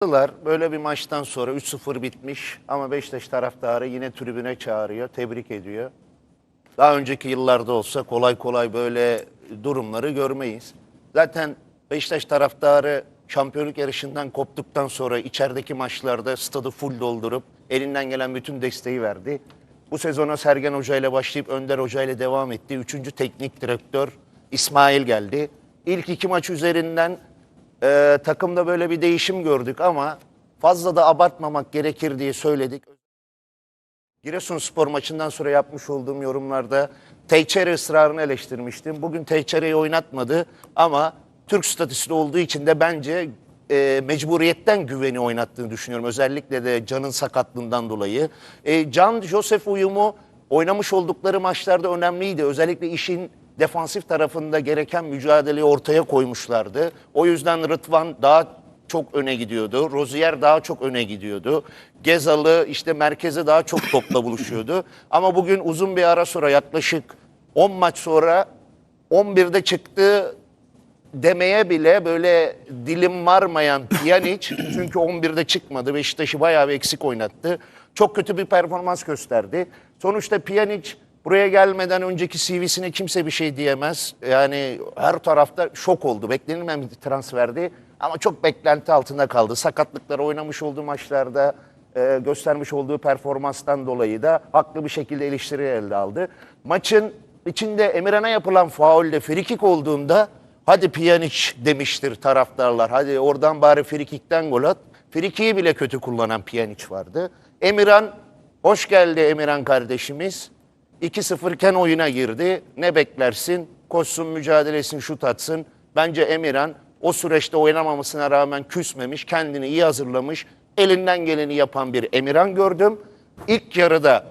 Haklılar. Böyle bir maçtan sonra 3-0 bitmiş ama Beşiktaş taraftarı yine tribüne çağırıyor, tebrik ediyor. Daha önceki yıllarda olsa kolay kolay böyle durumları görmeyiz. Zaten Beşiktaş taraftarı şampiyonluk yarışından koptuktan sonra içerideki maçlarda stadı full doldurup elinden gelen bütün desteği verdi. Bu sezona Sergen Hoca ile başlayıp Önder Hoca ile devam etti. Üçüncü teknik direktör İsmail geldi. İlk iki maç üzerinden e, takımda böyle bir değişim gördük ama fazla da abartmamak gerekir diye söyledik. Giresunspor maçından sonra yapmış olduğum yorumlarda Teyçere ısrarını eleştirmiştim. Bugün Teyçere'yi oynatmadı ama Türk statüsü olduğu için de bence e, mecburiyetten güveni oynattığını düşünüyorum. Özellikle de Can'ın sakatlığından dolayı. E, Can, Joseph uyumu oynamış oldukları maçlarda önemliydi. Özellikle işin defansif tarafında gereken mücadeleyi ortaya koymuşlardı. O yüzden Rıdvan daha çok öne gidiyordu. Rozier daha çok öne gidiyordu. Gezalı işte merkeze daha çok topla buluşuyordu. Ama bugün uzun bir ara sonra yaklaşık 10 maç sonra 11'de çıktı demeye bile böyle dilim varmayan Pjanic çünkü 11'de çıkmadı. Beşiktaş'ı bayağı bir eksik oynattı. Çok kötü bir performans gösterdi. Sonuçta Pjanic buraya gelmeden önceki CV'sine kimse bir şey diyemez. Yani her tarafta şok oldu. Beklenilmeyen bir transferdi ama çok beklenti altında kaldı. Sakatlıkları oynamış olduğu maçlarda e, göstermiş olduğu performanstan dolayı da haklı bir şekilde eleştiri elde aldı. Maçın içinde Emirhan'a yapılan faulde frikik olduğunda hadi Pjanic demiştir taraftarlar. Hadi oradan bari frikikten gol at. Frikiyi bile kötü kullanan Pjanic vardı. Emirhan hoş geldi Emirhan kardeşimiz. 2-0 iken oyuna girdi. Ne beklersin? Koşsun, mücadelesin, şut atsın. Bence Emirhan o süreçte oynamamasına rağmen küsmemiş, kendini iyi hazırlamış, elinden geleni yapan bir Emirhan gördüm. İlk yarıda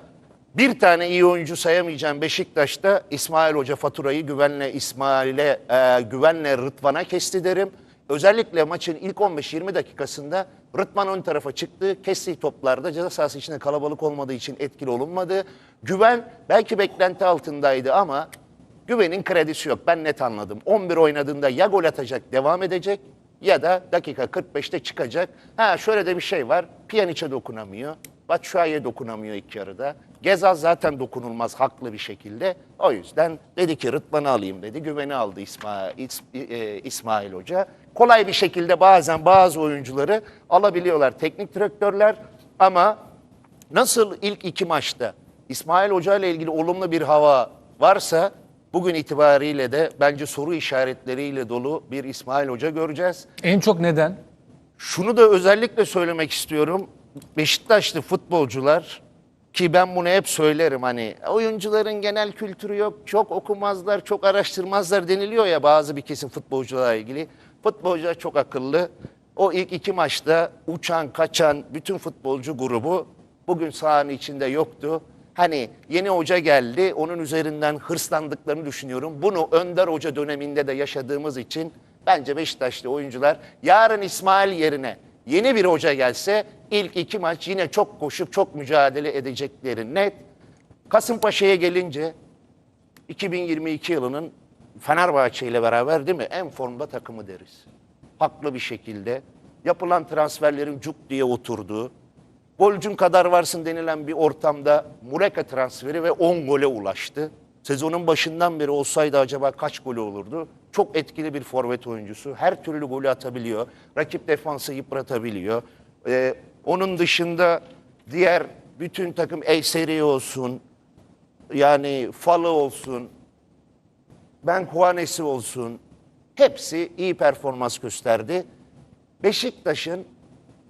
bir tane iyi oyuncu sayamayacağım Beşiktaş'ta İsmail Hoca faturayı güvenle İsmail'e, e, güvenle Rıdvan'a kesti derim. Özellikle maçın ilk 15-20 dakikasında Rıdvan ön tarafa çıktı. Kestiği toplarda ceza sahası içinde kalabalık olmadığı için etkili olunmadı. Güven belki beklenti altındaydı ama Güven'in kredisi yok. Ben net anladım. 11 oynadığında ya gol atacak, devam edecek ya da dakika 45'te çıkacak. Ha şöyle de bir şey var. Pjanic'e dokunamıyor. Batshuayi'ye dokunamıyor ilk yarıda. Gezal zaten dokunulmaz haklı bir şekilde. O yüzden dedi ki Rıdvan'ı alayım dedi. Güven'i aldı İsmail, İs- e, İsmail Hoca. Kolay bir şekilde bazen bazı oyuncuları alabiliyorlar teknik direktörler ama Nasıl ilk iki maçta İsmail Hoca ile ilgili olumlu bir hava varsa bugün itibariyle de bence soru işaretleriyle dolu bir İsmail Hoca göreceğiz. En çok neden? Şunu da özellikle söylemek istiyorum. Beşiktaşlı futbolcular ki ben bunu hep söylerim hani oyuncuların genel kültürü yok, çok okumazlar, çok araştırmazlar deniliyor ya bazı bir kesim futbolcularla ilgili. Futbolcular çok akıllı. O ilk iki maçta uçan, kaçan bütün futbolcu grubu bugün sahanın içinde yoktu. Hani yeni hoca geldi, onun üzerinden hırslandıklarını düşünüyorum. Bunu Önder Hoca döneminde de yaşadığımız için bence Beşiktaşlı oyuncular yarın İsmail yerine yeni bir hoca gelse ilk iki maç yine çok koşup çok mücadele edecekleri net. Kasımpaşa'ya gelince 2022 yılının Fenerbahçe ile beraber değil mi en formda takımı deriz. Haklı bir şekilde yapılan transferlerin cuk diye oturduğu, golcün kadar varsın denilen bir ortamda Muleka transferi ve 10 gole ulaştı. Sezonun başından beri olsaydı acaba kaç golü olurdu? Çok etkili bir forvet oyuncusu. Her türlü golü atabiliyor. Rakip defansı yıpratabiliyor. Ee, onun dışında diğer bütün takım Eyseri olsun, yani Falı olsun, Ben Kuanesi olsun hepsi iyi performans gösterdi. Beşiktaş'ın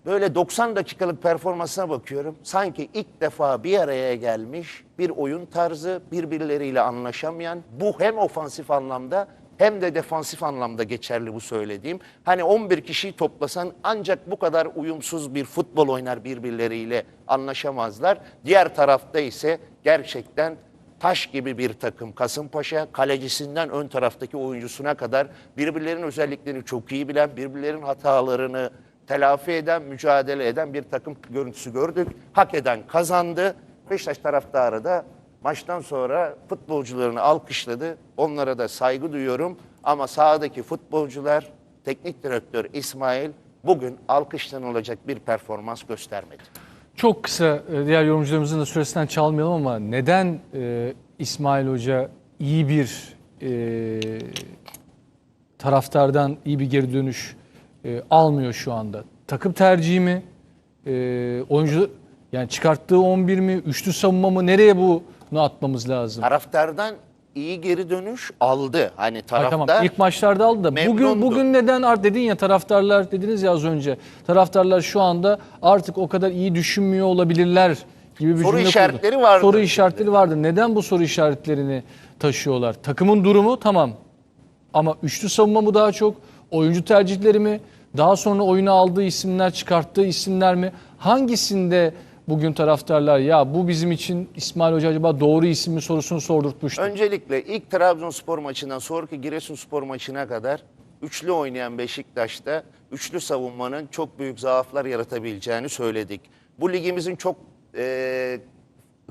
böyle 90 dakikalık performansına bakıyorum. Sanki ilk defa bir araya gelmiş bir oyun tarzı birbirleriyle anlaşamayan bu hem ofansif anlamda hem de defansif anlamda geçerli bu söylediğim. Hani 11 kişiyi toplasan ancak bu kadar uyumsuz bir futbol oynar birbirleriyle anlaşamazlar. Diğer tarafta ise gerçekten taş gibi bir takım Kasımpaşa kalecisinden ön taraftaki oyuncusuna kadar birbirlerinin özelliklerini çok iyi bilen, birbirlerinin hatalarını telafi eden, mücadele eden bir takım görüntüsü gördük. Hak eden kazandı. Beşiktaş taraftarı da maçtan sonra futbolcularını alkışladı. Onlara da saygı duyuyorum. Ama sahadaki futbolcular, teknik direktör İsmail bugün alkışlanılacak bir performans göstermedi. Çok kısa e, diğer yorumcularımızın da süresinden çalmayalım ama neden e, İsmail Hoca iyi bir e, taraftardan iyi bir geri dönüş e, almıyor şu anda? Takım tercihi mi? E, oyuncu yani çıkarttığı 11 mi? Üçlü savunma mı? Nereye bunu atmamız lazım? Taraftardan iyi geri dönüş aldı. Hani Hayır, taraftar tamam ilk maçlarda aldı da bugün memnundu. bugün neden art dedin ya taraftarlar dediniz ya az önce. Taraftarlar şu anda artık o kadar iyi düşünmüyor olabilirler gibi bir Soru cümle kurdu. işaretleri vardır Soru işaretleri vardı. Neden bu soru işaretlerini taşıyorlar? Takımın durumu tamam. Ama üçlü savunma mı daha çok? Oyuncu tercihleri mi? Daha sonra oyuna aldığı isimler, çıkarttığı isimler mi? Hangisinde bugün taraftarlar ya bu bizim için İsmail Hoca acaba doğru isim mi sorusunu sordurtmuştu. Öncelikle ilk Trabzonspor maçından sonraki Giresunspor maçına kadar üçlü oynayan Beşiktaş'ta üçlü savunmanın çok büyük zaaflar yaratabileceğini söyledik. Bu ligimizin çok e,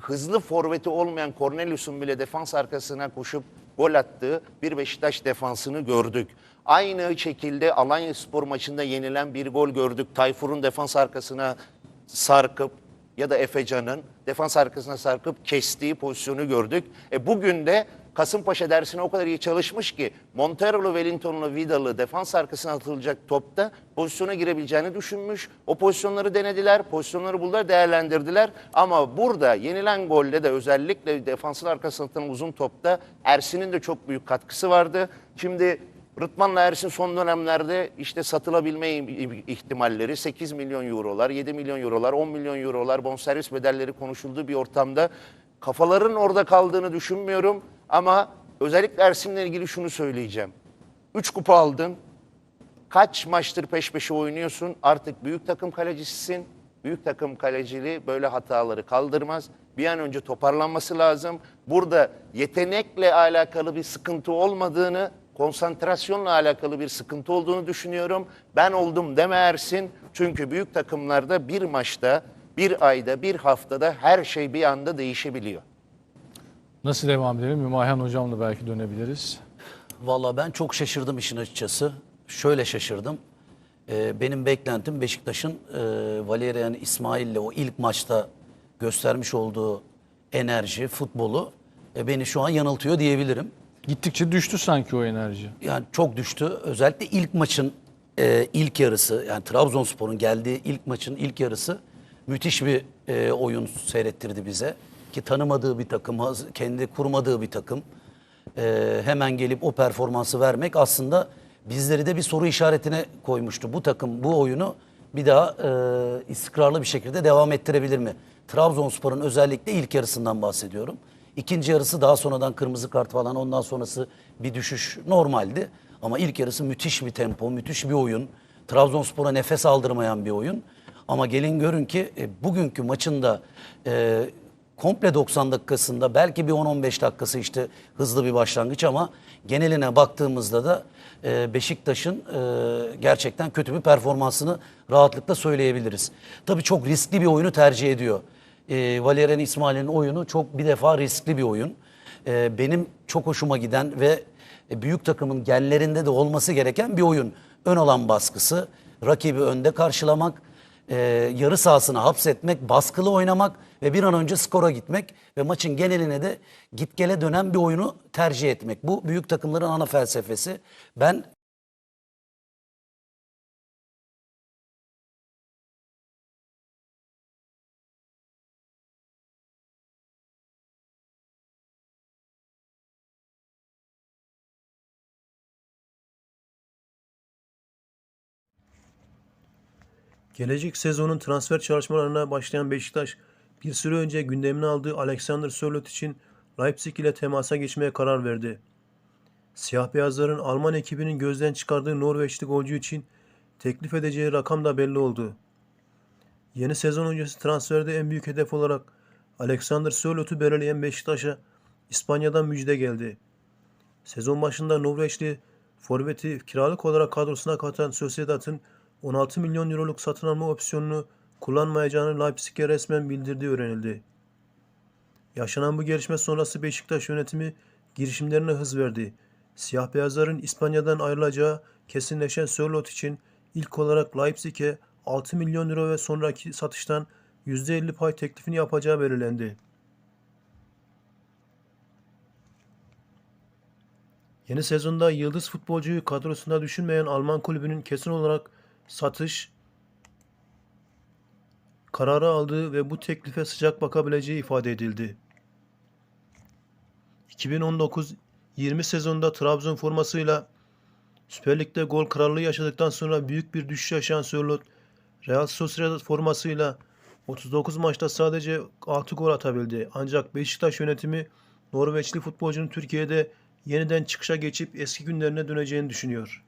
hızlı forveti olmayan Cornelius'un bile defans arkasına koşup gol attığı bir Beşiktaş defansını gördük. Aynı şekilde Alanya Spor maçında yenilen bir gol gördük. Tayfur'un defans arkasına sarkıp ya da Efecan'ın defans arkasına sarkıp kestiği pozisyonu gördük. E bugün de Kasımpaşa dersine o kadar iyi çalışmış ki Montero'lu, Wellington'lu, Vidal'ı defans arkasına atılacak topta pozisyona girebileceğini düşünmüş. O pozisyonları denediler, pozisyonları buldular, değerlendirdiler. Ama burada yenilen golde de özellikle defansın arkasına atılan uzun topta Ersin'in de çok büyük katkısı vardı. Şimdi Rıdvan'la Ersin son dönemlerde işte satılabilme im- ihtimalleri 8 milyon eurolar, 7 milyon eurolar, 10 milyon eurolar bonservis bedelleri konuşulduğu bir ortamda kafaların orada kaldığını düşünmüyorum. Ama özellikle Ersin'le ilgili şunu söyleyeceğim. 3 kupa aldın, kaç maçtır peş peşe oynuyorsun artık büyük takım kalecisisin. Büyük takım kaleciliği böyle hataları kaldırmaz. Bir an önce toparlanması lazım. Burada yetenekle alakalı bir sıkıntı olmadığını, konsantrasyonla alakalı bir sıkıntı olduğunu düşünüyorum. Ben oldum deme Ersin. Çünkü büyük takımlarda bir maçta, bir ayda, bir haftada her şey bir anda değişebiliyor. Nasıl devam edelim? Mümahan hocamla belki dönebiliriz. Valla ben çok şaşırdım işin açıkçası. Şöyle şaşırdım. Ee, benim beklentim Beşiktaş'ın e, Valerian İsmail'le o ilk maçta göstermiş olduğu enerji, futbolu e, beni şu an yanıltıyor diyebilirim. Gittikçe düştü sanki o enerji. Yani çok düştü. Özellikle ilk maçın e, ilk yarısı yani Trabzonspor'un geldiği ilk maçın ilk yarısı müthiş bir e, oyun seyrettirdi bize. Ki tanımadığı bir takım, kendi kurmadığı bir takım. E, hemen gelip o performansı vermek aslında bizleri de bir soru işaretine koymuştu. Bu takım bu oyunu bir daha e, istikrarlı bir şekilde devam ettirebilir mi? Trabzonspor'un özellikle ilk yarısından bahsediyorum. İkinci yarısı daha sonradan kırmızı kart falan ondan sonrası bir düşüş normaldi. Ama ilk yarısı müthiş bir tempo, müthiş bir oyun. Trabzonspor'a nefes aldırmayan bir oyun. Ama gelin görün ki e, bugünkü maçında e, komple 90 dakikasında belki bir 10-15 dakikası işte hızlı bir başlangıç ama geneline baktığımızda da e, Beşiktaş'ın e, gerçekten kötü bir performansını rahatlıkla söyleyebiliriz. Tabii çok riskli bir oyunu tercih ediyor. E, Valerian İsmail'in oyunu çok bir defa riskli bir oyun. E, benim çok hoşuma giden ve e, büyük takımın genlerinde de olması gereken bir oyun. Ön alan baskısı, rakibi önde karşılamak, e, yarı sahasını hapsetmek, baskılı oynamak ve bir an önce skora gitmek ve maçın geneline de git gele dönen bir oyunu tercih etmek. Bu büyük takımların ana felsefesi. Ben Gelecek sezonun transfer çalışmalarına başlayan Beşiktaş, bir süre önce gündemine aldığı Alexander Sörloth için Leipzig ile temasa geçmeye karar verdi. Siyah beyazların Alman ekibinin gözden çıkardığı Norveçli golcü için teklif edeceği rakam da belli oldu. Yeni sezon öncesi transferde en büyük hedef olarak Alexander Sörloth'u belirleyen Beşiktaş'a İspanya'dan müjde geldi. Sezon başında Norveçli forveti kiralık olarak kadrosuna katan Sociedad'ın 16 milyon euroluk satın alma opsiyonunu kullanmayacağını Leipzig'e resmen bildirdiği öğrenildi. Yaşanan bu gelişme sonrası Beşiktaş yönetimi girişimlerine hız verdi. Siyah beyazların İspanya'dan ayrılacağı kesinleşen Sörloth için ilk olarak Leipzig'e 6 milyon euro ve sonraki satıştan %50 pay teklifini yapacağı belirlendi. Yeni sezonda yıldız futbolcuyu kadrosunda düşünmeyen Alman kulübünün kesin olarak satış kararı aldığı ve bu teklife sıcak bakabileceği ifade edildi. 2019-20 sezonunda Trabzon formasıyla Süper Lig'de gol krallığı yaşadıktan sonra büyük bir düşüş yaşayan Sörloth, Real Sociedad formasıyla 39 maçta sadece 6 gol atabildi. Ancak Beşiktaş yönetimi Norveçli futbolcunun Türkiye'de yeniden çıkışa geçip eski günlerine döneceğini düşünüyor.